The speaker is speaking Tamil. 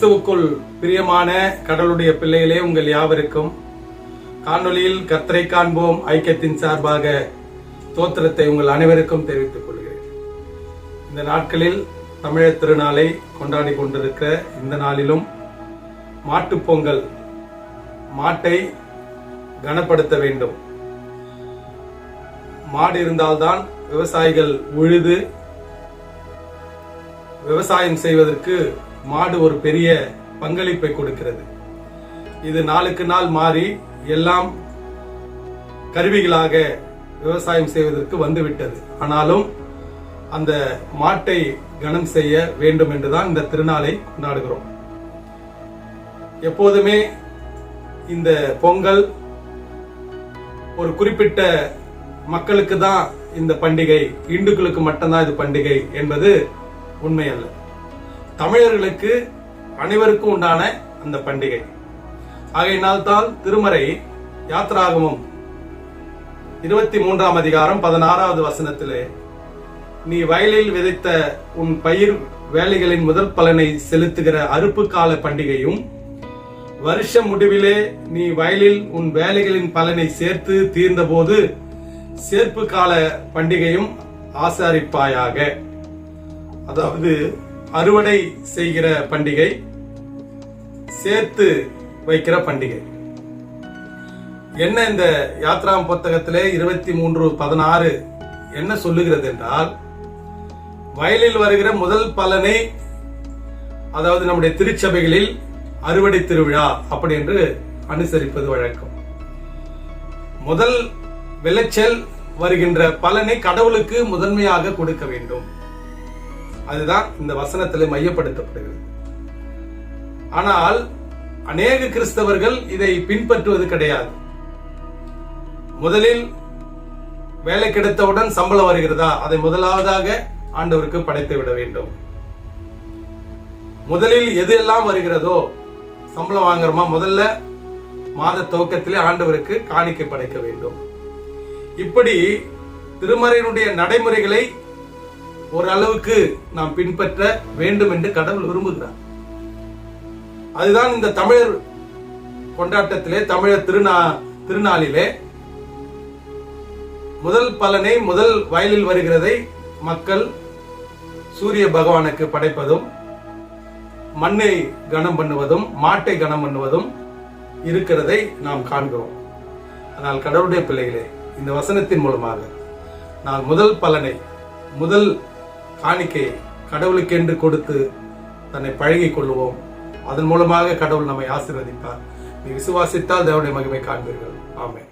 கிறிஸ்துவுக்குள் பிரியமான கடலுடைய பிள்ளைகளே உங்கள் யாவருக்கும் காணொளியில் கத்தரை காண்போம். ஐக்கியத்தின் சார்பாக தோத்திரத்தை உங்கள் அனைவருக்கும் தெரிவித்துக் கொள்கிறேன். இந்த நாட்களில் தமிழர் திருநாளை கொண்டாடி கொண்டிருக்கிற இந்த நாளிலும் மாட்டுப் பொங்கல் மாட்டை கனப்படுத்த வேண்டும். மாடு இருந்தால்தான் விவசாயிகள் உழுது விவசாயம் செய்வதற்கு மாடு ஒரு பெரிய பங்களிப்பை கொடுக்கிறது. இது நாளுக்கு நாள் மாறி எல்லாம் கருவிகளாக விவசாயம் செய்வதற்கு வந்துவிட்டது. ஆனாலும் அந்த மாட்டை கனம் செய்ய வேண்டும் என்றுதான் இந்த திருநாளை கொண்டாடுகிறோம். எப்போதுமே இந்த பொங்கல் ஒரு குறிப்பிட்ட மக்களுக்கு தான் இந்த பண்டிகை இந்துக்களுக்கு மட்டும்தான் இது பண்டிகை என்பது உண்மை அல்ல தமிழர்களுக்கு அனைவருக்கும் உண்டான அந்த பண்டிகை. ஆகையினால்தான் திருமறை யாத்ராகமம் இருபத்தி மூன்றாம் அதிகாரம் பதினாறாவது வசனத்திலே நீ வயலில் விதைத்த உன் பயிர் வேலைகளின் முதல் பலனை செலுத்துகிற அறுப்பு கால பண்டிகையும் வருஷ முடிவிலே நீ வயலில் உன் வேலைகளின் பலனை சேர்த்து தீர்ந்தபோது சேர்ப்பு கால பண்டிகையும் ஆசாரிப்பாயாக. அதாவது அறுவடை செய்கிற பண்டிகை சேர்த்து வைக்கிற பண்டிகை. என்ன இந்த யாத்ராம் புத்தகத்திலே இருபத்தி மூன்று பதினாறு என்ன சொல்லுகிறது என்றால் வயலில் வருகிற முதல் பலனை அதாவது நம்முடைய திருச்சபைகளில் அறுவடை திருவிழா அப்படி என்று அனுசரிப்பது வழக்கம். முதல் விளைச்சல் வருகின்ற பலனை கடவுளுக்கு முதன்மையாக கொடுக்க வேண்டும். அதுதான் இந்த வசனத்தில் மையப்படுத்தப்படுகிறது. ஆனால் அநேக கிறிஸ்தவர்கள் இதை பின்பற்றுவது கிடையாது. முதலில் வேலை கிடைத்தவுடன் சம்பளம் வருகிறதா? அதை முதலாவதாக ஆண்டவருக்கு படைத்து விட வேண்டும். முதலில் எது எல்லாம் வருகிறதோ சம்பளம் வாங்குறோமா? முதல்ல மாத துவக்கத்திலே ஆண்டவருக்கு காணிக்கை படைக்க வேண்டும். இப்படி திருமறையினுடைய நடைமுறைகளை ஓரளவுக்கு நாம் பின்பற்ற வேண்டும் என்று கடவுள் விரும்புகிறார். அதுதான் இந்த தமிழர் கொண்டாட்டத்திலே தமிழர் திருநா திருநாளிலே முதல் பலனை முதல் வயலில் வருகிறதை மக்கள் சூரிய பகவானுக்கு படைப்பதும் மண்ணை கனம் பண்ணுவதும் மாட்டை கனம் பண்ணுவதும் இருக்கிறதை நாம் காண்கிறோம். ஆனால் கடவுளுடைய பிள்ளைகளே இந்த வசனத்தின் மூலமாக நான் முதல் பலனை முதல் காணிக்கையை கடவுளுக்கென்று கொடுத்து தன்னை பழகி கொள்வோம் அதன் மூலமாக கடவுள் நம்மை ஆசீர்வதிப்பார். நீ விசுவாசித்தால் தேவனுடைய மகிமை காண்பீர்கள். ஆமென்.